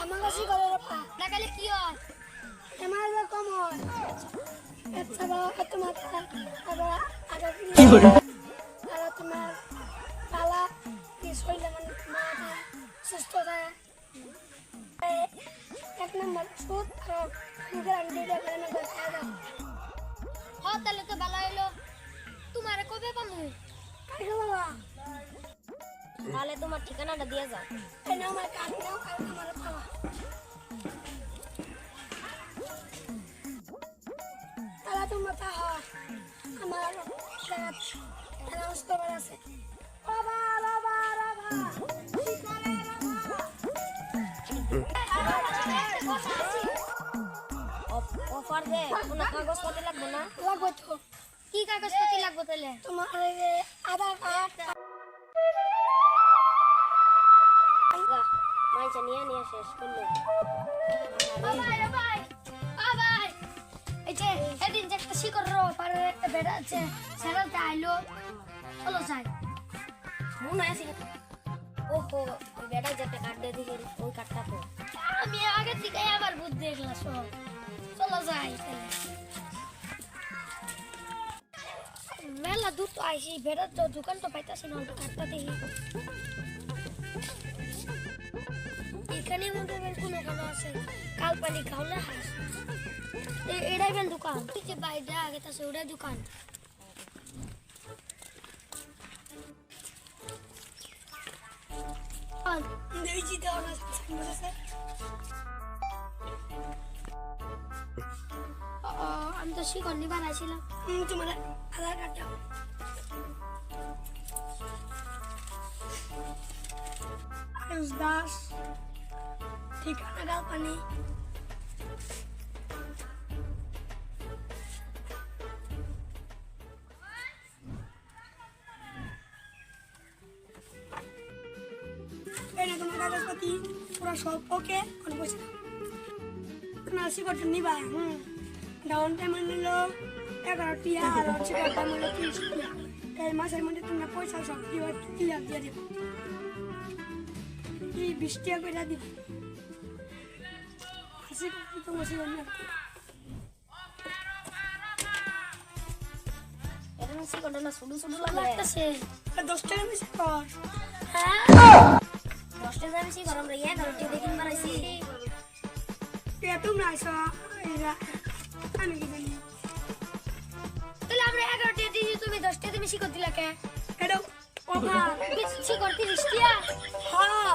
ধামাকাশি করে রে পা লাগালে কি হয়? আমার যে কম হয়। আচ্ছা বাবা কত মাথা আবার আগে কি করে? আর তোমার পালা কি শরীরে মানে মাথা সুস্থ থাকে এক নম্বর সুদ আর মুখের আন্টি দেবে না দেখা দাও হ তাহলে তো ভালো হইল। তাহলে তোমার ঠিকানাটা দিয়ে যাও। আমার কাজ নাও আর আমার খাওয়া। তাহলে তোমরা তা আমার অ্যানাউন্স করার আছে। বাবা বাবা বাবা কি করে অফার দে কোনো কাগজপত্র লাগবে না? লাগবে তো। কি কাগজপত্র লাগবে তাহলে? তোমার আধার কার্ড মাইচা নিয়ে নিয়ে শেষ করল এই যে এদিন যে একটা শিকড় রো পারে একটা বেড়া আছে সেরালতে আইলো চলো যাই মনে আছে ওহো ওই বেড়া যে একটা কার্ড দিয়ে দিকে ওই কার্ডটা তো আমি আগে থেকে আবার বুদ্ধি দেখলাম সব চলো যাই। মেলা দূর তো আইসি বেড়ার তো দোকান তো পাইতাছি না কার্ডটা দেখি এখানে মধ্যে বের কোনো কোনো আছে? কালপানি খাওয়ালে হাস। এটাই বেন দোকান। যে বাইরে আগে তাছে ওটাই দোকান। আমি তো শিকড় নিবার আইছিলাম তোমার আধার কার্ড আয়ুষ দাস ঠিকানা গালপানি তোমার কাগজপাতি, পুরো সব, ওকে? তোমার শিকড়টা নিবা, হুম। ডাউন পেমেন্ট নিল, এগারো টিয়া, আর হচ্ছে টাকা নিল তিরিশ টিয়া। এই মাসের মধ্যে তোমরা পয়সা সব ক্লিয়ার দিয়ে দেবো? বিশ টিয়া করে দিব হাসি করতে তো বসে না এটা না শিকড়টা না শুধু শুধু লাগতেছে। দশ টাকা বেশি কর। হ্যাঁ? দশটা যাবে শিকড় আমরা এগারোটি দেখিন বাড়াইছি এ তোমরা আসো এরা আমি কি জানি। তাহলে আমরা এগারোটি দিয়েছি তুমি দশটা তুমি শিকড় দিলা কে? এটা অভাব। শিকড় তিরিশ টিয়া? হ্যাঁ।